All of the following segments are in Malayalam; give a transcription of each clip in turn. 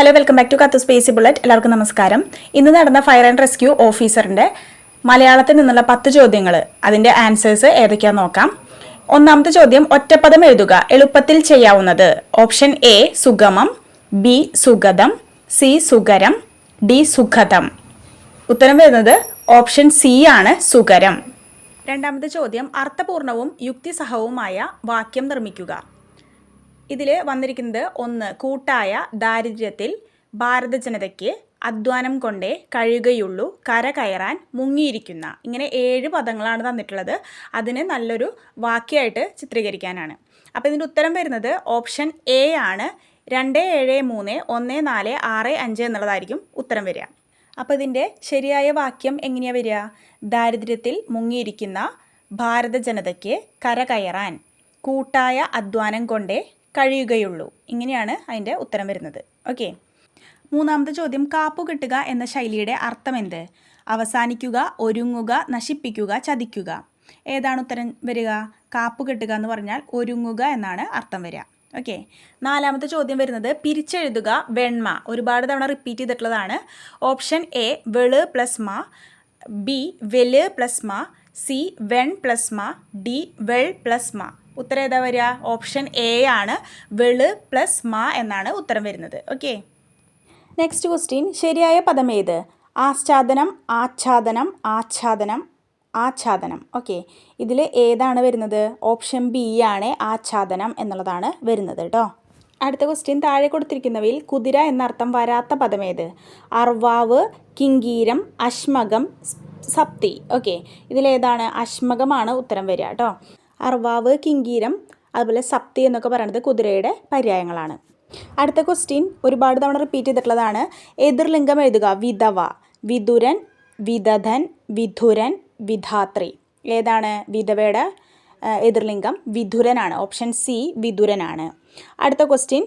ഹലോ വെൽക്കം ബാക്ക് ടു കത്ത് സ്പേസി ബുള്ളറ്റ് എല്ലാവർക്കും നമസ്കാരം. ഇന്ന് നടന്ന ഫയർ ആൻഡ് റെസ്ക്യൂ ഓഫീസറിന്റെ മലയാളത്തിൽ നിന്നുള്ള പത്ത് ചോദ്യങ്ങൾ അതിന്റെ ആൻസേഴ്സ് ഏതൊക്കെയാണെന്ന് നോക്കാം. ഒന്നാമത്തെ ചോദ്യം ഒറ്റപ്പദം എഴുതുക എളുപ്പത്തിൽ ചെയ്യാവുന്നത്. ഓപ്ഷൻ എ സുഗമം. ബി സുഗതം. സി സുഗരം. ഡി സുഖതം ഉത്തരം വരുന്നത് ഓപ്ഷൻ സി ആണ് സുഗരം. രണ്ടാമത്തെ ചോദ്യം അർത്ഥപൂർണവും യുക്തിസഹവുമായ വാക്യം നിർമ്മിക്കുക. ഇതിൽ വന്നിരിക്കുന്നത് ഒന്ന് കൂട്ടായ ദാരിദ്ര്യത്തിൽ ഭാരത ജനതയ്ക്ക് അധ്വാനം കൊണ്ടേ കഴിയുകയുള്ളൂ കര കയറാൻ മുങ്ങിയിരിക്കുന്ന. ഇങ്ങനെ ഏഴ് പദങ്ങളാണ് തന്നിട്ടുള്ളത്. അതിന് നല്ലൊരു വാക്യമായിട്ട് ചിത്രീകരിക്കാനാണ്. അപ്പോൾ ഇതിന്റെ ഉത്തരം വരുന്നത് ഓപ്ഷൻ എ ആണ്. രണ്ട് ഏഴ് മൂന്ന് ഒന്ന് നാല് ആറ് അഞ്ച് എന്നുള്ളതായിരിക്കും ഉത്തരം വരിക. അപ്പോൾ ഇതിന്റെ ശരിയായ വാക്യം എങ്ങനെയാണ് വരിക? ദാരിദ്ര്യത്തിൽ മുങ്ങിയിരിക്കുന്ന ഭാരത ജനതയ്ക്ക് കര കയറാൻ കൂട്ടായ അധ്വാനം കൊണ്ടേ കഴിയുകയുള്ളൂ. ഇങ്ങനെയാണ് അതിന്റെ ഉത്തരം വരുന്നത്. ഓക്കെ. മൂന്നാമത്തെ ചോദ്യം കാപ്പു കെട്ടുക എന്ന ശൈലിയുടെ അർത്ഥം എന്ത്? അവസാനിക്കുക ഒരുങ്ങുക നശിപ്പിക്കുക ചതിക്കുക. ഏതാണ് ഉത്തരം വരിക? കാപ്പു കെട്ടുക എന്ന് പറഞ്ഞാൽ ഒരുങ്ങുക എന്നാണ് അർത്ഥം വരിക. ഓക്കെ. നാലാമത്തെ ചോദ്യം വരുന്നത് പിരിച്ചെഴുതുക വെണ്മ. ഒരുപാട് തവണ റിപ്പീറ്റ് ചെയ്തിട്ടുള്ളതാണ്. ഓപ്ഷൻ എ വെൾ പ്ലസ് മ ബി വെൽ പ്ലസ് മ സി വെൺ പ്ലസ് മ ഡി വെൾ പ്ലസ് മ. ഉത്തരം ഏതാ വരിക? ഓപ്ഷൻ എ ആണ്. വെൾ പ്ലസ് മാ എന്നാണ് ഉത്തരം വരുന്നത്. ഓക്കെ നെക്സ്റ്റ് ക്വസ്റ്റ്യൻ ശരിയായ പദം ഏത്? ആച്ഛാദനം ആച്ഛാദനം ആച്ഛാദനം ആച്ഛാദനം. ഓക്കെ ഇതിൽ ഏതാണ് വരുന്നത്? ഓപ്ഷൻ ബി ആണ് ആച്ഛാദനം എന്നുള്ളതാണ് വരുന്നത് കേട്ടോ അടുത്ത ക്വസ്റ്റ്യൻ താഴെ കൊടുത്തിരിക്കുന്നവയിൽ കുതിര എന്നർത്ഥം വരാത്ത പദമേത് അർവാവ് കിങ്കീരം അശ്മകം സപ്തി. ഓക്കെ ഇതിലേതാണ് അശ്മകമാണ് ഉത്തരം വരിക കേട്ടോ അർവാവ് കിങ്കീരം അതുപോലെ സപ്തി എന്നൊക്കെ പറയുന്നത് കുതിരയുടെ പര്യായങ്ങളാണ്. അടുത്ത ക്വസ്റ്റ്യൻ ഒരുപാട് തവണ റിപ്പീറ്റ് ചെയ്തിട്ടുള്ളതാണ്. എതിർലിംഗം എഴുതുക വിധവ വിതുരൻ വിദധൻ വിധുരൻ വിധാത്രി. ഏതാണ്? വിധവയുടെ എതിർലിംഗം വിധുരനാണ്. Option C വിധുരനാണ്. അടുത്ത ക്വസ്റ്റ്യൻ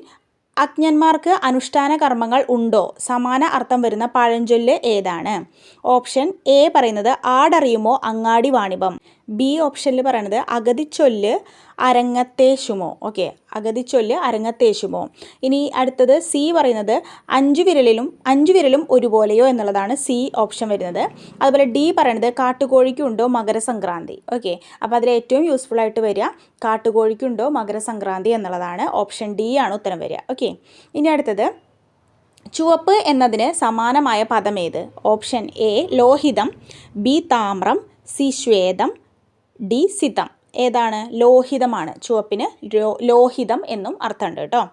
അജ്ഞന്മാർക്ക് അനുഷ്ഠാന കർമ്മങ്ങൾ ഉണ്ടോ? സമാന അർത്ഥം വരുന്ന പഴഞ്ചൊല്ല് ഏതാണ്? ഓപ്ഷൻ എ പറയുന്നത് ആടറിയുമോ അങ്ങാടി വാണിഭം? ബി ഓപ്ഷനിൽ പറയുന്നത് അഗതിച്ചൊല്ല് അരങ്ങത്തേശുമോ ഓക്കെ അഗതിച്ചൊല്ല് അരങ്ങത്തേശുമോ ഇനി അടുത്തത് സി പറയുന്നത് അഞ്ചു വിരലിലും അഞ്ചു വിരലും ഒരുപോലെയോ എന്നുള്ളതാണ് സി ഓപ്ഷൻ വരുന്നത്. അതുപോലെ ഡി പറയണത് കാട്ടുകോഴിക്കുണ്ടോ മകരസംക്രാന്തി. ഓക്കെ അപ്പോൾ അതിൽ ഏറ്റവും യൂസ്ഫുൾ ആയിട്ട് വരിക കാട്ടുകോഴിക്കുണ്ടോ മകരസംക്രാന്തി എന്നുള്ളതാണ് ഓപ്ഷൻ ഡി ആണ് ഉത്തരം വരിക. ഓക്കെ ഇനി അടുത്തത് ചുവപ്പ് എന്നതിന് സമാനമായ പദമേത് ഓപ്ഷൻ എ ലോഹിതം ബി താമ്രം സി ശ്വേതം ഡി സിതം. ഏതാണ്? ലോഹിതമാണ്. ചുവപ്പിന് ലോഹിതം എന്നും അർത്ഥമുണ്ട് കേട്ടോ.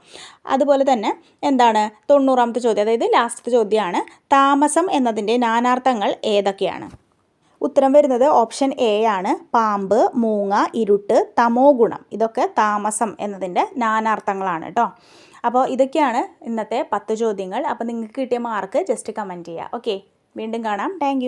അതുപോലെ തന്നെ എന്താണ്? തൊണ്ണൂറാമത്തെ ചോദ്യം അതായത് ലാസ്റ്റത്തെ ചോദ്യമാണ് താമസം എന്നതിന്റെ നാനാർത്ഥങ്ങൾ ഏതൊക്കെയാണ്? ഉത്തരം വരുന്നത് ഓപ്ഷൻ എ ആണ് പാമ്പ് മൂങ്ങ ഇരുട്ട് തമോ ഗുണം. ഇതൊക്കെ താമസം എന്നതിന്റെ നാനാർത്ഥങ്ങളാണ് കേട്ടോ. അപ്പോൾ ഇതൊക്കെയാണ് ഇന്നത്തെ പത്ത് ചോദ്യങ്ങൾ. അപ്പോൾ നിങ്ങൾക്ക് കിട്ടിയ മാർക്ക് ജസ്റ്റ് കമന്റ് ചെയ്യുക. ഓക്കെ വീണ്ടും കാണാം. താങ്ക്